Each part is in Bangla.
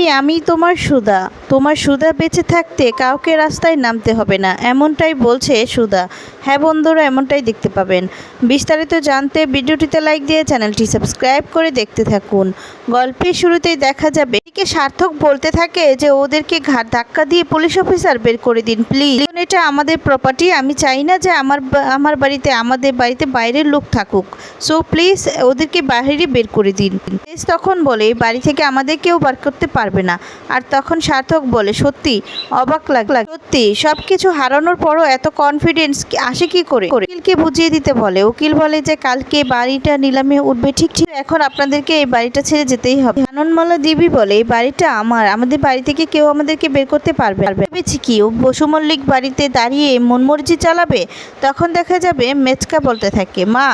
ঠাম্মি আমি তোমার সুধা। তোমার সুধা বেঁচে থাকতে কাউকে রাস্তায় নামতে হবে না, এমনটাই বলছে সুধা। হ্যাঁ বন্ধুরা, এমনটাই দেখতে পাবেন। বিস্তারিত জানতে ভিডিওটিতে লাইক দিয়ে চ্যানেলটি সাবস্ক্রাইব করে দেখতে থাকুন। গল্পের শুরুতেই দেখা যাবে, এদিকে সার্থক বলতে থাকে যে, ওদেরকে ঘাট ধাক্কা দিয়ে পুলিশ অফিসার বের করে দিন, প্লিজ। এটা আমাদের প্রপার্টি আমি চাই না যে আমার আমার বাড়িতে, আমাদের বাড়িতে বাইরের লোক থাকুক। সো, প্লিজ, ওদেরকে বাইরে বের করে দিন। তখন বলে, "এই বাড়ি থেকে আমাদের কেউ বার করতে পারবে না। আর তখন সার্থক বলে, সত্যি, অবাক লাগল সত্যি সব কিছু হারানোর পরও এত কনফিডেন্স আসে কি করে? উকিলকে বুঝিয়ে দিতে বলে, উকিল বলে যে, কালকে বাড়িটা নিলামে উঠবে, ঠিক ঠিক। এখন আপনাদেরকে এই বাড়িটা ছেড়ে যেতেই হবে। আনন্দমালা দেবী বলে, এই বাড়িটা আমার। আমাদের বাড়ি থেকে কেউ আমাদেরকে বের করতে পারবে ভেবেছি কি, ও বসু মল্লিক বাড়িতে দাঁড়িয়ে মনমর্জি চালাবে? তখন দেখা যাবে মেচকা বলতে থাকে, মা,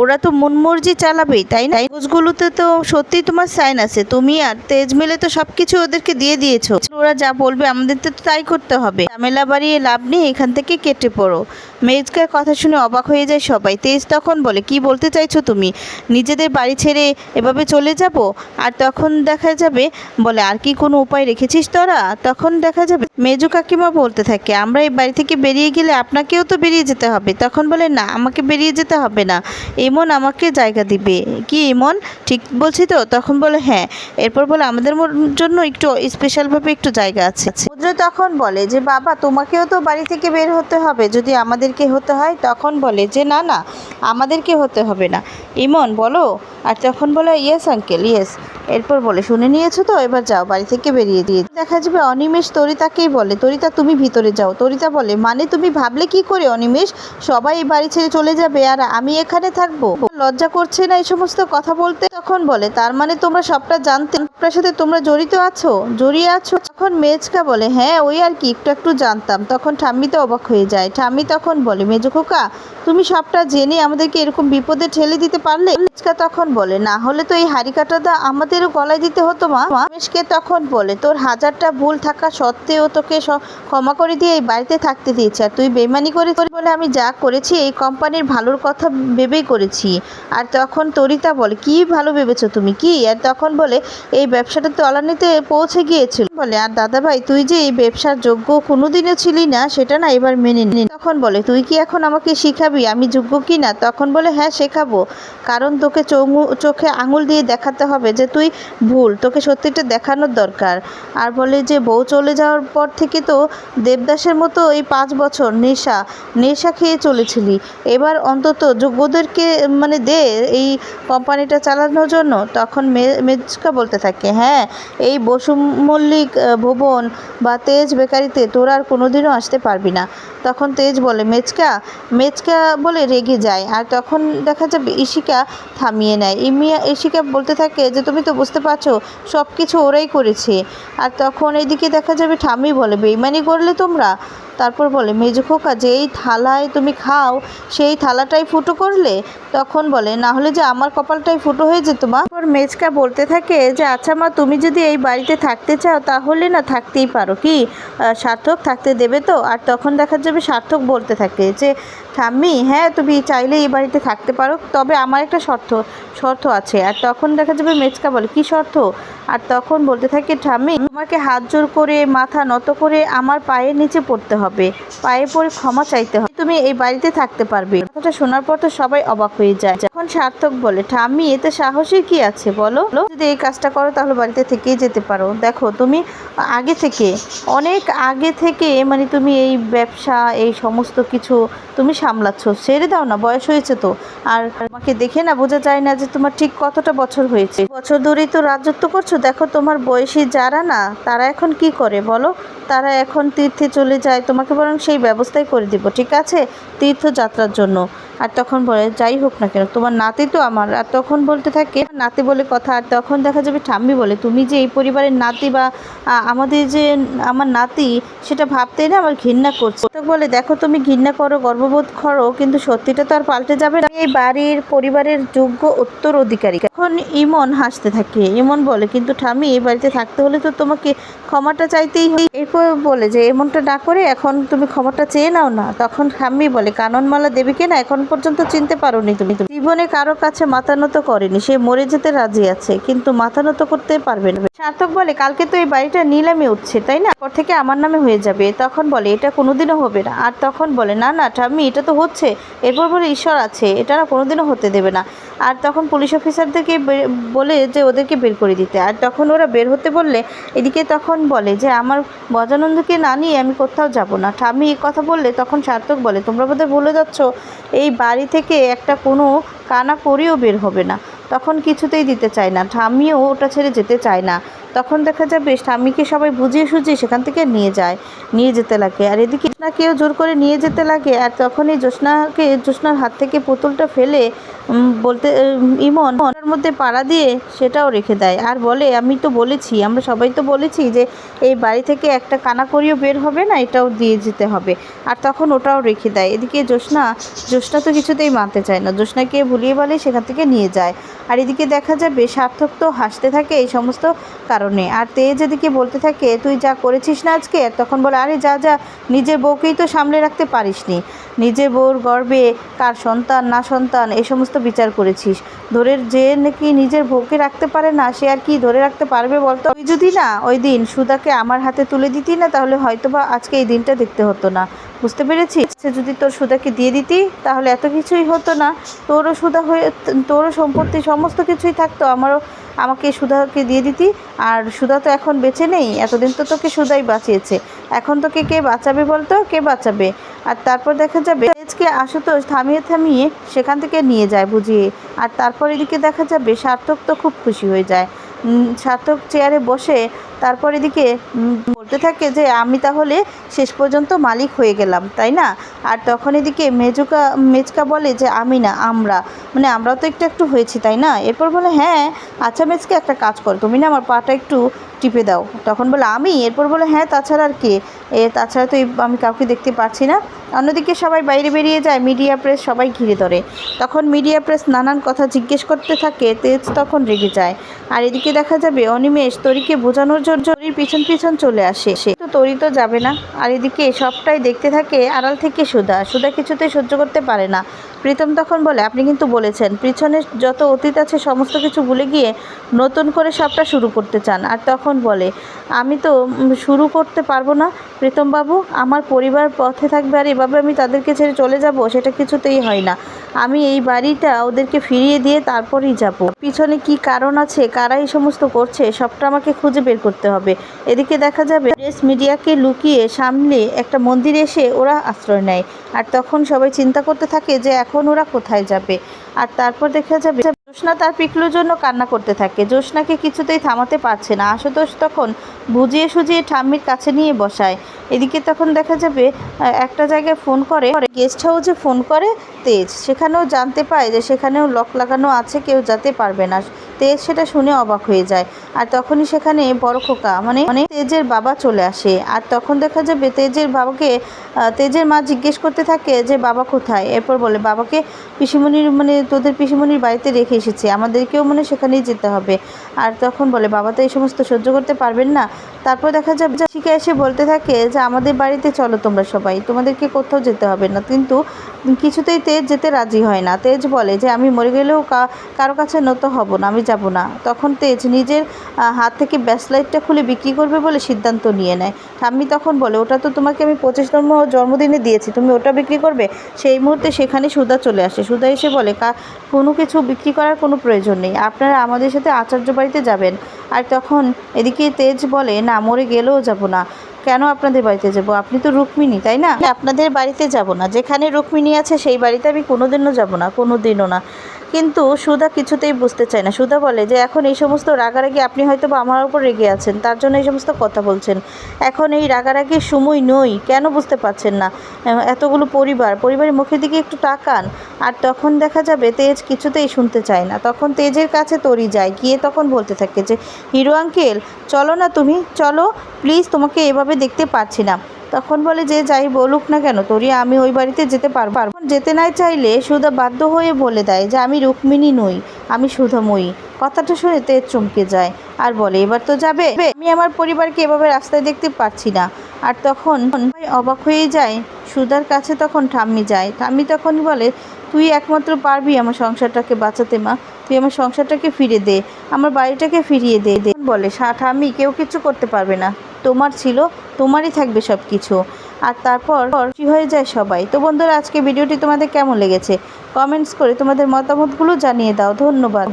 ওরা তো মনমর্জি চালাবেই, তাই না? কাগজগুলোতে তো সত্যি তোমার সাইন আছে। তুমি আর তেজ মিলে তো সবকিছু ওদেরকে দিয়ে দিয়েছ। ওরা যা বলবে আমাদের তো তাই করতে হবে। ঝামেলা বাড়িয়ে লাভ নেই, এখান থেকে কেটে পড়ো। মেজকার কথা শুনে অবাক হয়ে যায় সবাই। তেজ তখন বলে, কি বলতে চাইছো তুমি? নিজেদের বাড়ি ছেড়ে এভাবে চলে যাব? আর তখন দেখা যাবে, বলে, আর কি কোনো উপায় রেখেছিস তোরা? তখন দেখা যাবে, মেজু কাকিমা বলতে থাকে, আমরা এই বাড়ি থেকে বেরিয়ে গেলে আপনাকেও তো বেরিয়ে যেতে হবে। তখন বলে, না, আমাকে বেরিয়ে যেতে হবে না। এমন আমাকে জায়গা দিবে। কি এমন? ঠিক বলছি তো? তখন বলে হ্যাঁ। এরপর বলে, আমাদের জন্য একটু স্পেশালভাবে একটু জায়গা আছে। মুদ্রা তখন বলে যে, বাবা, তোমাকেও তো বাড়ি থেকে বের হতে হবে। যদি আমাদেরকে হতে হয়, তখন বলে যে, না না, আমাদেরকে হতে হবে না। ইমন বলো, আর তখন বলে ইয়েস আঙ্কেল ইয়েস এরপর বলে, শুনে নিয়েছো তো? এবার যাও, বাড়ি থেকে বেরিয়ে দিয়ে দেখা যাবে অনিমেষ তরিতাকেই বলে, তরিতা, তুমি ভিতরে যাও। তরিতা বলে মানে তুমি ভাবলে কি করে অনিমেষ? সবাই বাড়ি ছেড়ে চলে যাবে, আর আমি এখানে থাকব? লজ্জা করছে না এই সমস্ত কথা বলতে? তখন বলে? তার মানে তোমরা সবটা জানতে সবটার সাথে তোমরা জড়িত আছো? জড়িয়ে আছো? তখন মেজকা বলে হ্যাঁ ওই আর কি, একটু একটু জানতাম। তখন ঠাম্মি তো অবাক হয়ে যায়। ঠাম্মি তখন বলে, মেজো খোকা, তুমি সবটা জেনে আমাদেরকে এরকম বিপদে ঠেলে দিতে পারলে? মেজকা তখন বলে, না হলে তো এই হাড়ি কাটাটা আমাদেরও গলায় দিতে হতো, মা। রমেশকে তখন বলে, তোর হাজারটা ভুল থাকা সত্ত্বেও তোকে ক্ষমা করে দিয়ে এই বাড়িতে থাকতে দিয়েছে। আর তুই বেমানি করে বলে আমি যা করেছি, এই কোম্পানির ভালোর কথা ভেবেই করেছি। আর তখন তরিতা বলে, কি ভালো ভেবেছো তুমি কি? আর তখন বলে, এই ব্যবসাটা তলানিতে পৌঁছে গিয়েছিল। বলে, আর দাদা ভাই তুই যে এই ব্যবসার যোগ্য কোনোদিনও ছিলি না, সেটা না এবার মেনে নি। তখন বলে, তুই কি এখন আমাকে শিখাবি? আমি যোগ্য কি না? তখন বলে হ্যাঁ শেখাবো। কারণ তোকে চৌমু, চোখে আঙুল দিয়ে দেখাতে হবে যে তুই ভুল। তোকে সত্যিটা দেখানোর দরকার। আর বলে যে, বউ চলে যাওয়ার পর থেকে তো দেবদাসের মতো এই পাঁচ বছর নেশা নেশা খেয়ে চলেছিলি। এবার অন্তত যোগ্যদেরকে মানে দে এই কোম্পানিটা চালানোর জন্য। তখন মে- মেজকা বলতে থাকে হ্যাঁ এই বসু মল্লিক বা তেজ বেকারিতে তোরা আর কোনোদিনও আসতে পারবি না। তখন তেজ বলে, মেচকা মেচকা বলে রেগে যায়। আর তখন দেখা যাবে ইশিকা থামিয়ে নেয়। ইমিয়া ইশিকা বলতে থাকে যে, তুমি তো বুঝতে পারছ সব কিছু ওরাই করেছে। আর তখন এদিকে দেখা যাবে ঠামি বলে, বেইমানি করলে তোমরা? তারপর বলে, মেজু খোকা, যেই থালায় তুমি খাও, সেই থালাটাই ফুটো করলে? তখন বলে, না হলে যে আমার কপালটাই ফুটো হয়ে যেত, মা। তারপর মেজকা বলতে থাকে যে আচ্ছা মা, তুমি যদি এই বাড়িতে থাকতে চাও, তাহলে না থাকতেই পারো, কি? সার্থক থাকতে দেবে তো? আর তখন দেখা যাবে সার্থক বলতে থাকে যে ঠাম্মি হ্যাঁ তুমি চাইলে এই বাড়িতে থাকতে পারো, তবে আমার একটা শর্ত শর্ত আছে। আর তখন দেখা যাবে মেচকা বলে, কি শর্ত? আর তখন বলতে থাকে, ঠাম্মি, তোমাকে হাত জোর করে, মাথা নত করে আমার পায়ের নিচে পড়তে হবে। পায়ে পড়ে ক্ষমা চাইতে হবে। তুমি এই বাড়িতে থাকতে পারবে। কথাটা শোনার পর তো সবাই অবাক হয়ে যায়। যখন সার্থক বলে, ঠাম্মি, এতে সাহসী কি আছে বলো? যদি এই কাজটা করো তাহলে বাড়িতে থেকেই যেতে পারো। দেখো, তুমি আগে থেকে, অনেক আগে থেকে মানে তুমি এই ব্যবসা, এই সমস্ত কিছু তুমি সামলাচ্ছ। ছেড়ে দাও না, বয়স হয়েছে তো। আর তোমাকে দেখে না বোঝা যায় না যে তোমার ঠিক কতটা বছর হয়েছে। বছর ধরেই তো রাজত্ব করছ। দেখো, তোমার বয়সী যারা না, তারা এখন কি করে বলো? তারা এখন তীর্থে চলে যায়। তোমাকে বরং সেই ব্যবস্থাই করে দিব, ঠিক আছে? তীর্থযাত্রার জন্য। আর তখন বলে, যাই হোক না কেন, তোমার নাতি তো আমার। আর তখন বলতে থাকে, নাতি বলে কথা। আর তখন দেখা যাবে ঠাম্মি বলে, তুমি যে এই পরিবারের নাতি বা আমাদের যে আমার নাতি, সেটা ভাবতেই না আমার ঘৃণা করছে। তো বলে, দেখো তুমি ঘৃণা করো, গর্ববোধ করো, কিন্তু সত্যিটা তো আর পাল্টে যাবে না। এই বাড়ির পরিবারের যোগ্য উত্তর অধিকারী এখন ইমন হাসতে থাকে। ইমন বলে, কিন্তু ঠাম্মি, এই বাড়িতে থাকতে হলে তো তোমাকে ক্ষমাটা চাইতেই হবে এরপর বলে যে, এমনটা না করে এখন তুমি ক্ষমাটা চেয়ে নাও না। তখন ঠাম্মি বলে, কাননমালা দেবীকে না এখন পর্যন্ত চিনতে পারোনি তুমি। জীবনে কারও কাছে মাথা নত করেনি, সে মরে যেতে রাজি আছে, কিন্তু মাথা নত করতে পারবে না। সার্থক বলে, কালকে তো এই বাড়িটা নিলামে উঠছে, তাই না? পর থেকে আমার নামে হয়ে যাবে, তখন বলে, এটা কোনোদিনও হবে না। আর তখন বলে, না না, ঠাম্মি, এটা তো হচ্ছে। এরপর বলে, ঈশ্বর আছে, এটা না কোনোদিনও হতে দেবে না। আর তখন পুলিশ অফিসারদেরকে বলে যে, ওদেরকে বের করে দিতে। আর তখন ওরা বের হতে বললে, এদিকে তখন বলে যে, আমার গজানন্দকে না নিয়ে আমি কোথাও যাব না। ঠাম্মি এই কথা বললে, তখন সার্থক বলে, তোমরা বোধহয় ভুলে যাচ্ছ, এই বাড়ি থেকে একটা কোনো কানা পরেও বের হবে না। তখন কিছুতেই দিতে চায় না। ঠাম্মিও ওটা ছেড়ে যেতে চায় না। তখন দেখা যাবে স্বামীকে সবাই বুঝিয়ে সুঝিয়ে সেখান থেকে নিয়ে যায়, নিয়ে যেতে লাগে। আর এদিকে জ্যোৎস্নাকেও জোর করে নিয়ে যেতে লাগে, আর তখনই জ্যোৎস্নাকে, জ্যোৎস্নার হাত থেকে পুতুলটা ফেলে বলতে ইমন ওটার মধ্যে পাড়া দিয়ে সেটাও রেখে দেয়। আর বলে, আমি তো বলেছি, আমরা সবাই তো বলেছি যে, এই বাড়ি থেকে একটা কানা করিও বের হবে না, এটাও দিয়ে যেতে হবে। আর তখন ওটাও রেখে দেয়। এদিকে জ্যোৎস্না জ্যোৎস্না তো কিছুতেই মানতে চায় না। জ্যোৎস্নাকে ভুলিয়ে বলে সেখান থেকে নিয়ে যায়। আর এদিকে দেখা যাবে সার্থক তো হাসতে থাকে, এই সমস্ত কারণে। আর তেজ এদিকে বলতে থাকে, তুই যা করেছিস না আজকে? তখন বলে, আরে যা যা, নিজের বউকেই তো সামলে রাখতে পারিসনি। নিজের বউর গর্বে কার সন্তান, না সন্তান, এ সমস্ত বিচার করেছিস। ধরে যে নাকি নিজের বউকে রাখতে পারে না, সে আর কি ধরে রাখতে পারবে বলতো? তুই যদি না ওই দিন সুদাকে আমার হাতে তুলে দিতি না, তাহলে হয়তোবা আজকে এই দিনটা দেখতে হতো না। বুঝতে পেরেছি। সে যদি তোর সুদাকে দিয়ে দিতি, তাহলে এত কিছুই হতো না। তোরও সুদা হয়ে, তোরও সম্পত্তি, সমস্ত কিছুই থাকতো। আমারও, আমাকে সুধাকে দিয়ে দিতি। আর সুধা তো এখন বেঁচে নেই। এতদিন তো তোকে সুধাই বাঁচিয়েছে। এখন তোকে কে বাঁচাবে বলতো? কে বাঁচাবে? আর তারপর দেখা যাবে, তেজকে আশুতোষ থামিয়ে থামিয়ে সেখান থেকে নিয়ে যায় বুঝিয়ে। আর তারপর এদিকে দেখা যাবে, সার্থক তো খুব খুশি হয়ে যায়। সার্থক চেয়ারে বসে তারপর এদিকে বলতে থাকে যে আমি তাহলে শেষ পর্যন্ত মালিক হয়ে গেলাম, তাই না? আর তখন এদিকে মেজুকা, মেজকা বলে যে আমি না, আমরা। মানে আমরাও তো একটু একটু হয়েছি, তাই না? এরপর বলে হ্যাঁ আচ্ছা মেজকে একটা কাজ করো, তুমি না আমার পাটা একটু টিপে দাও। তখন বলে, আমি? এরপর বলে হ্যাঁ তাছাড়া আর কে? এ, তাছাড়া তো আমি কাউকে দেখতে পাচ্ছি না। অন্যদিকে সবাই বাইরে বেরিয়ে যায়, মিডিয়া প্রেস সবাই ঘিরে ধরে। তখন মিডিয়া প্রেস নানান কথা জিজ্ঞেস করতে থাকে, তেজ তখন রেগে যায়। আর এদিকে দেখা যাবে, অনিমেষ তরিকে বোঝানোর জন্য তরির পিছন পিছন চলে আসে সে তো তরি তো যাবে না। আর এদিকে সবটাই দেখতে থাকে আড়াল থেকে সুধা। সুধা কিছুতেই সহ্য করতে পারে না। প্রীতম তখন বলে, আপনি কিন্তু বলেছেন, পিছনে যত অতীত আছে সমস্ত কিছু ভুলে গিয়ে নতুন করে সবটা শুরু করতে চান। আর তখন বলে, আমি তো শুরু করতে পারব না। প্রীতমবাবু আমার পরিবার পথে থাকবে আর এভাবে আমি তাদেরকে ছেড়ে চলে যাব, সেটা কিছুতেই হয় না। আমি এই বাড়িটা ওদেরকে ফিরিয়ে দিয়ে তারপরেই যাব। পিছনে কি কারণ আছে, কারা এই সমস্ত করছে, সবটা আমাকে খুঁজে বের করতে হবে। এদিকে দেখা যাবে প্রেস মিডিয়াকে লুকিয়ে সামনে একটা মন্দিরে এসে ওরা আশ্রয় নেয়। আর তখন সবাই চিন্তা করতে থাকে যে এখন ওরা কোথায় যাবে। আর তারপর দেখা যাবে জ্যোৎস্না তার পিকলুর জন্য কান্না করতে থাকে। জ্যোৎস্নাকে কিছুতেই থামাতে পারছে না। আশুতোষ তখন বুঝিয়ে সুজিয়ে ঠাম্মির কাছে নিয়ে বসায়। এদিকে তখন দেখা যাবে একটা জায়গায় ফোন করে গেস্ট হাউসে ফোন করে তেজ। সেখানেও জানতে পায় যে সেখানেও লক লাগানো আছে, কেউ যেতে পারবে না। তেজ সেটা শুনে অবাক হয়ে যায়। আর তখনই সেখানে বড় খোকা মানে মানে তেজের বাবা চলে আসে। আর তখন দেখা যাবে তেজের বাবাকে তেজের মা জিজ্ঞেস করতে থাকে যে, বাবা কোথায়? এরপর বলে, বাবাকে পিসিমণির মানে তোদের পিসিমণির বাড়িতে রেখে এসেছি। আমাদেরকেও মানে সেখানেই যেতে হবে। আর তখন বলে, বাবা তো এই সমস্ত সহ্য করতে পারবেন না। তারপর দেখা যাবে শিখে এসে বলতে থাকে যে, আমাদের বাড়িতে চলো তোমরা সবাই। তোমাদেরকে কোথাও যেতে হবে না। কিন্তু কিছুতেই তেজ যেতে রাজি হয় না। তেজ বলে যে, আমি মরে গেলেও কারও কাছে নত হব না। আমি যাব না। তখন তেজ নিজের হাত থেকে ব্যাসলাইটটা খুলে বিক্রি করবে বলে সিদ্ধান্ত নিয়ে নেয়। ঠাম্মি তখন বলে, ওটা তো তোমাকে আমি পঁচিশতম জন্মদিনে দিয়েছি, তুমি ওটা বিক্রি করবে? সেই মুহূর্তে সেখানে সুদা চলে আসে। সুদা এসে বলে, কা, কোনো কিছু বিক্রি করার কোনো প্রয়োজন নেই। আপনারা আমাদের সাথে আচার্য বাড়িতে যাবেন। আর তখন এদিকে তেজ বলে, না, মরে গেলেও যাব না। কেন আপনাদের বাড়িতে যাব? আপনি তো রুক্মিণী, তাই না? আপনাদের বাড়িতে যাব না। যেখানে রুক্মিণী আছে, সেই বাড়িতে আমি কোনোদিনও যাব না কোনো দিনও না। কিন্তু সুধা কিছুতেই বুঝতে চায় না। সুধা বলে যে, এখন এই সমস্ত রাগারাগি আপনি হয়তো বা আমার উপর রেগে আছেন। তার জন্য এই সমস্ত কথা বলছেন। এখন এই রাগারাগির সময় নই। কেন বুঝতে পারছেন না? এতগুলো পরিবার, পরিবারের মুখের দিকে একটু তাকান। আর তখন দেখা যাবে তেজ কিছুতেই শুনতে চায় না। তখন তেজের কাছে তরি যায়। গিয়ে তখন বলতে থাকে যে, হিরো আঙ্কেল, চলো না তুমি। চলো প্লিজ তোমাকে এভাবে দেখতে পাচ্ছি না। তখন বলে, যে যাই বলুক না কেন, তোরি আমি ওই বাড়িতে যেতে পারব যেতে নাই চাইলে সুধা বাধ্য হয়ে বলে দেয় যে, আমি রুক্মিণী নই, আমি সুধাময়ী। কথাটা শুনে তেজ চমকে যায় আর বলে, এবার তো যাবে। আমি আমার পরিবারকে এভাবে রাস্তায় দেখতে পাচ্ছি না। আর তখন অবাক হয়ে যায়, সুধার কাছে তখন ঠাম্মি যায়। ঠাম্মি তখন বলে, তুই একমাত্র পারবি আমার সংসারটাকে বাঁচাতে মা। তুই আমার সংসারটাকে ফিরে দে, আমার বাড়িটাকে ফিরিয়ে দে। দে বলে, "সা- ঠাম্মি, কেউ কিছু করতে পারবে না। তোমার ছিল, তোমারই থাকবে সব কিছু আর তারপর খুশি হয়ে যায় সবাই। তো বন্ধুরা, আজকে ভিডিওটি তোমাদের কেমন লেগেছে? কমেন্টস করে তোমাদের মতামতগুলো জানিয়ে দাও। ধন্যবাদ।